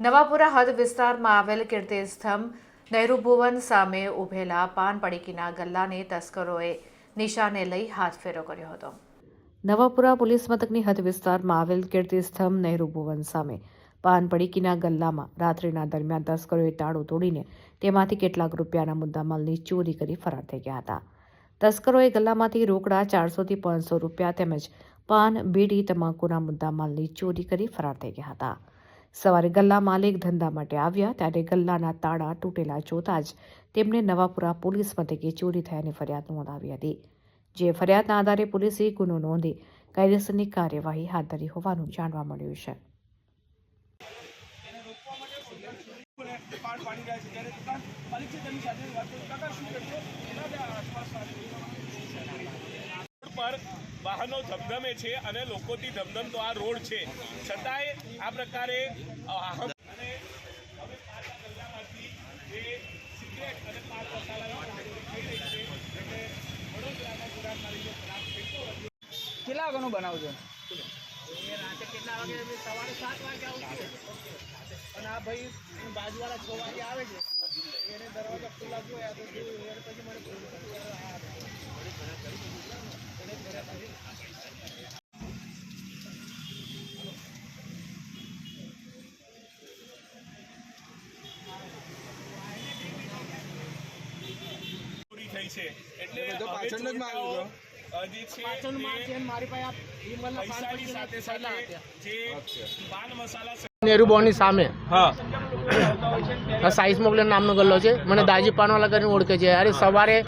નવાપુરા હદ વિસ્તારમાં આવેલ કીર્તિસ્તંભ નહેરુ ભુવન સામે ઉભેલા પાન પડીકીના ગલ્લાને તસ્કરોએ નિશાને લઈ હાથફેરો કર્યો હતો. નવાપુરા પોલીસ મથકની હદ વિસ્તારમાં આવેલ કીર્તિસ્તંભ નહેરુ ભુવન સામે પાન પડીકીના ગલ્લામાં રાત્રિના દરમિયાન તસ્કરોએ તાળું તોડીને તેમાંથી કેટલાક રૂપિયાના મુદ્દામાલની ચોરી કરી ફરાર થઈ ગયા હતા. તસ્કરોએ ગલ્લામાંથી રોકડા ચારસોથી પાંચસો રૂપિયા તેમજ પાન, બીડી, તમાકુના મુદ્દામાલની ચોરી કરી ફરાર થઈ ગયા હતા. સવારે ગલ્લા માલિક ધંધા માટે આવ્યા ત્યારે ગલ્લાના તાળા તૂટેલા જોતા જ તેમને નવાપુરા પોલીસ મથકે ચોરી થયાની ફરિયાદ નોંધાવી હતી જે ફરિયાદના આધારે પોલીસે ગુનો નોંધી કાયદેસરની કાર્યવાહી હાથ ધરી હોવાનું જાણવા મળ્યું છે. પર વાહનો ધમધમે છે અને લોકોથી ધમધમતો આ રોડ છે. છતાંય આ પ્રકારે અને હવે પાછા ગલ્લામાંથી જે સિગરેટ અને પાન મસાલાની થઈ રહી છે એટલે વડોદરાના ગુનાખોરી જે ખરાબ ફેંકો કેટલા વાગ્યાનું બનાવજો રાતે કેટલા વાગે? સવારે સાત વાગે આવું છું. અને આ ભાઈ બાજુવાળા છ વાગે આવે છે. એને દરવાજા ખુલ્લા જોયા તો પછી મને પૂરી છે. એટલે પાછળનો જ માલ ચોરટાઓ, હતો. અ, જે છે પાછળનો માલ છે એ અને મારી પાસે આ વિમલના પાન પૈસાની સાથે સાથે જે પાન મસાલા નેहरू બોની સામે. હા. સાઈસ મોકલે નામનો ગલ્લો છે. મને દાજી પાનવાલા કરીને ઓળખે છે. અરે સવારે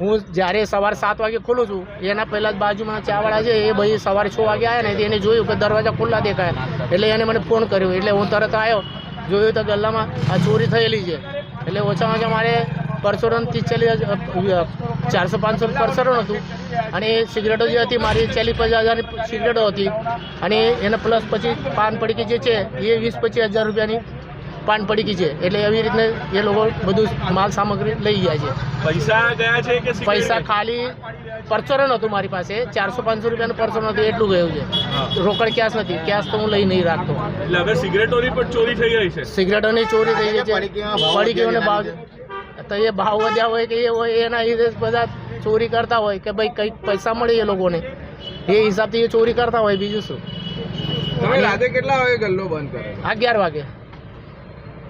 હું જ્યારે સવારે સાત વાગે ખોલું છું એના પહેલાં જ બાજુમાં ચાવાળા છે એ ભાઈ સવારે છ વાગે આવ્યા ને એને જોયું કે દરવાજા ખુલ્લા દેખાય. એટલે એને મને ફોન કર્યો. એટલે હું તરત આવ્યો જોયું તો ગલ્લામાં આ ચોરી થયેલી છે. એટલે ઓછામાં ઓછા મારે પરસોરન ચાલી ચારસો પાંચસો પરસોરણ હતું. અને એ સિગરેટો જે હતી મારી ચાલીસ પચાસ હજારની સિગરેટો હતી. અને એને પ્લસ પછી પાન પડીકી જે છે એ વીસ પચીસ હજાર રૂપિયાની પાન પડીકી છે. એટલે એવી રીતને એ લોકો બધું માલ સામગ્રી લઈ ગયા છે. પૈસા ગયા છે કે પૈસા ખાલી પરચોરન હતું મારી પાસે. ચારસો પાંચસો રૂપિયાનું પરચોરણ હતું એટલું ગયું છે. રોકડ કેશ નથી કેશ તો હું લઈ નહીં રાખતો. એટલે હવે સિગરેટોની પણ ચોરી થઈ ગઈ છે. સિગરેટોની ચોરી થઈ ગઈ છે. પડીકીઓને ભાવ તો એ ભાવ વધ્યા હોય કે એ હોય એના લીધે બધા ચોરી કરતા હોય કે ભાઈ કંઈક પૈસા મળે એ લોકોને. એ હિસાબથી એ ચોરી કરતા હોય બીજું શું? તમે રાતે કેટલા વાગે ગલ્લો બંધ કરે? અગિયાર વાગે.